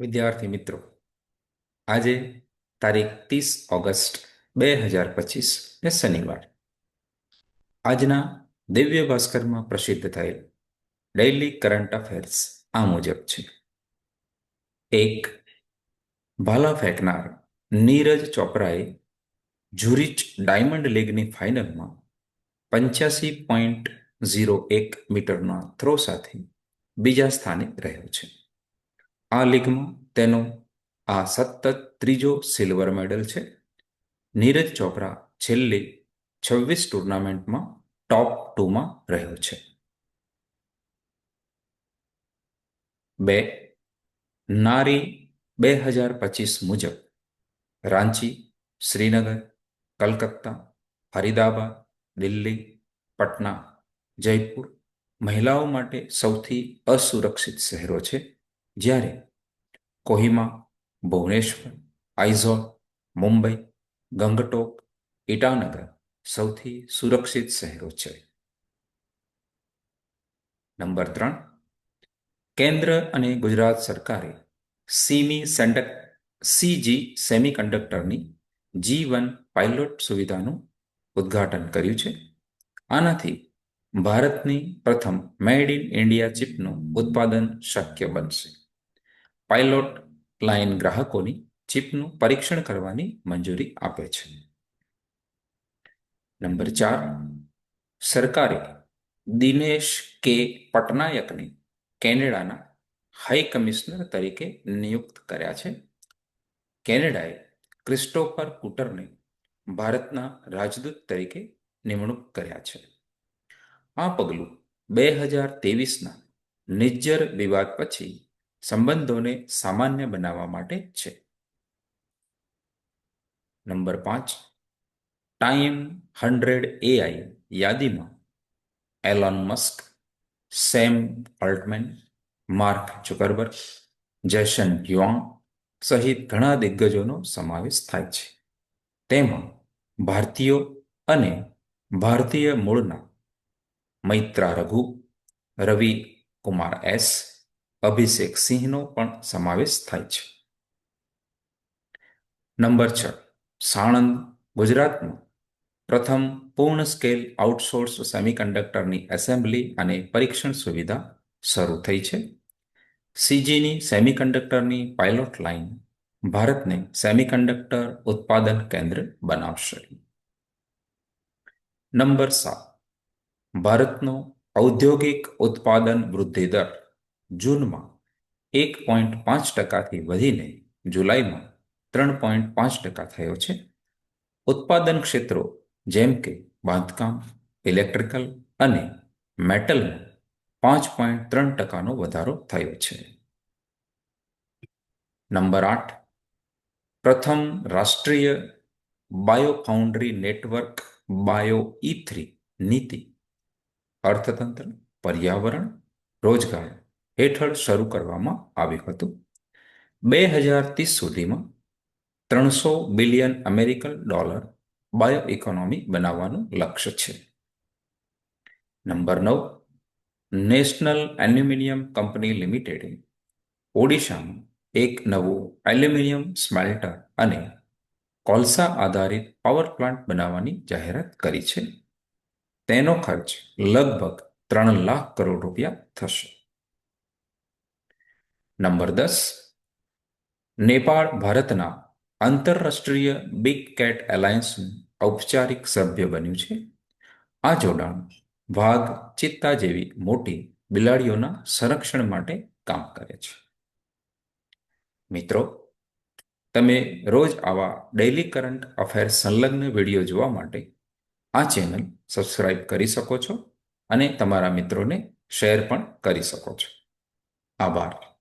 વિદ્યાર્થી મિત્રો, આજે તારીખ ત્રીસ ઓગસ્ટ બે હજાર પચીસ ને શનિવાર. આજના દિવ્ય ભાસ્કરમાં પ્રસિદ્ધ થયેલ ડેઇલી કરંટ અફેર્સ આ મુજબ છે. એક ભાલા ફેંકનાર નીરજ ચોપરાએ ઝુરિચ ડાયમંડ લીગની ફાઇનલમાં પંચ્યાસી પોઈન્ટ ઝીરો એક મીટરના થ્રો સાથે બીજા સ્થાને રહ્યો છે. આ લીગમાં તેનો આ સતત ત્રીજો સિલ્વર મેડલ છે. નીરજ ચોપરા છેલ્લી છવ્વીસ ટુર્નામેન્ટમાં ટોપ ટુમાં રહ્યો છે. બે, નારી બે હજાર પચીસ મુજબ રાંચી, શ્રીનગર, કલકત્તા ફરીદાબાદ દિલ્હી, પટના, જયપુર મહિલાઓ માટે સૌથી અસુરક્ષિત શહેરો છે. જ્યારે કોહિમા, ભુવનેશ્વર, આઇઝોલ, મુંબઈ, ગંગટોક ઇટાનગર સૌથી સુરક્ષિત શહેરો છે. નંબર ત્રણ. કેન્દ્ર અને ગુજરાત સરકારે સીમી સેન્ડક, સીજી સેમિકન્ડક્ટરની જી વન પાયલોટ સુવિધાનું ઉદ્ઘાટન કર્યું છે. આનાથી ભારતની પ્રથમ મેડ ઇન ઇન્ડિયા ચિપનું ઉત્પાદન શક્ય બનશે. પાયલોટ લાઇન ગ્રાહકોની ચિપનું પરીક્ષણ કરવાની મંજૂરી આપે છે. નંબર ચાર, સરકારે દિનેશ કે પટનાયકને કેનેડાના હાઈ કમિશનર તરીકે નિયુક્ત કર્યા છે. કેનેડાએ ક્રિસ્ટોફર કુટરને ભારતના રાજદૂત તરીકે નિમણૂક કર્યા છે. આ પગલું બે હજાર તેવીસના નિજ્જર વિવાદ પછી સંબંધોને સામાન્ય બનાવવા માટે છે. નંબર પાંચ. ટાઈમ હંડ્રેડ એઆઈ યાદીમાં Elon Musk Sam Altman Mark Zuckerberg Jensen Huang સહિત ઘણા દિગ્ગજોનો સમાવેશ થાય છે. તેમાં ભારતીયો અને ભારતીય મૂળના મૈત્રા રઘુ, રવિ કુમાર એસ અભિષેક સિંહનો પણ સમાવેશ થાય છે. નંબર છ, સાણંદ ગુજરાતમાં પ્રથમ પૂર્ણ સ્કેલ આઉટસોર્સ સેમિકન્ડક્ટરની એસેમ્બલી અને પરીક્ષણ સુવિધા શરૂ થઈ છે. સીજીની સેમિકન્ડક્ટરની પાયલોટ લાઇન ભારતને સેમિકન્ડક્ટર ઉત્પાદન કેન્દ્ર બનાવશે. નંબર સાત, ભારતનો ઔદ્યોગિક ઉત્પાદન વૃદ્ધિ દર જૂનમાં એક પોઈન્ટ પાંચ ટકાથી વધીને જુલાઈમાં ત્રણ પોઈન્ટ પાંચ ટકા થયો છે. ઉત્પાદન ક્ષેત્રો જેમ કે બાંધકામ, ઇલેક્ટ્રિકલ અને મેટલમાં પાંચ પોઈન્ટ ત્રણ ટકાનો વધારો થયો છે. નંબર આઠ. પ્રથમ રાષ્ટ્રીય biofoundry network bio E three નીતિ, અર્થતંત્ર, પર્યાવરણ, રોજગાર હેઠળ શરૂ કરવામાં આવ્યું હતું. બે હજાર ત્રીસ સુધીમાં ત્રણસો billion American dollar bio economy બનાવવાનું લક્ષ્ય છે. નંબર નવ, નેશનલ એલ્યુમિનિયમ કંપની લિમિટેડે ઓડિશામાં એક નવું એલ્યુમિનિયમ સ્મેલ્ટર અને કોલસા આધારિત પાવર પ્લાન્ટ બનાવવાની જાહેરાત કરી છે. તેનો ખર્ચ લગભગ ત્રણ લાખ કરોડ રૂપિયા થશે. નંબર દસ, નેપાળ ભારતના આંતરરાષ્ટ્રીય બિગ કેટ એલાયન્સનું ઔપચારિક સભ્ય બન્યું છે. આ જોડાણ વાઘ, ચિત્તા જેવી મોટી બિલાડીઓના સંરક્ષણ માટે કામ કરે છે. મિત્રો, તમે રોજ આવા ડેઇલી કરંટ અફેર સંલગ્ન વીડિયો જોવા માટે આ ચેનલ સબસ્ક્રાઇબ કરી શકો છો અને તમારા મિત્રોને શેર પણ કરી શકો છો. આભાર.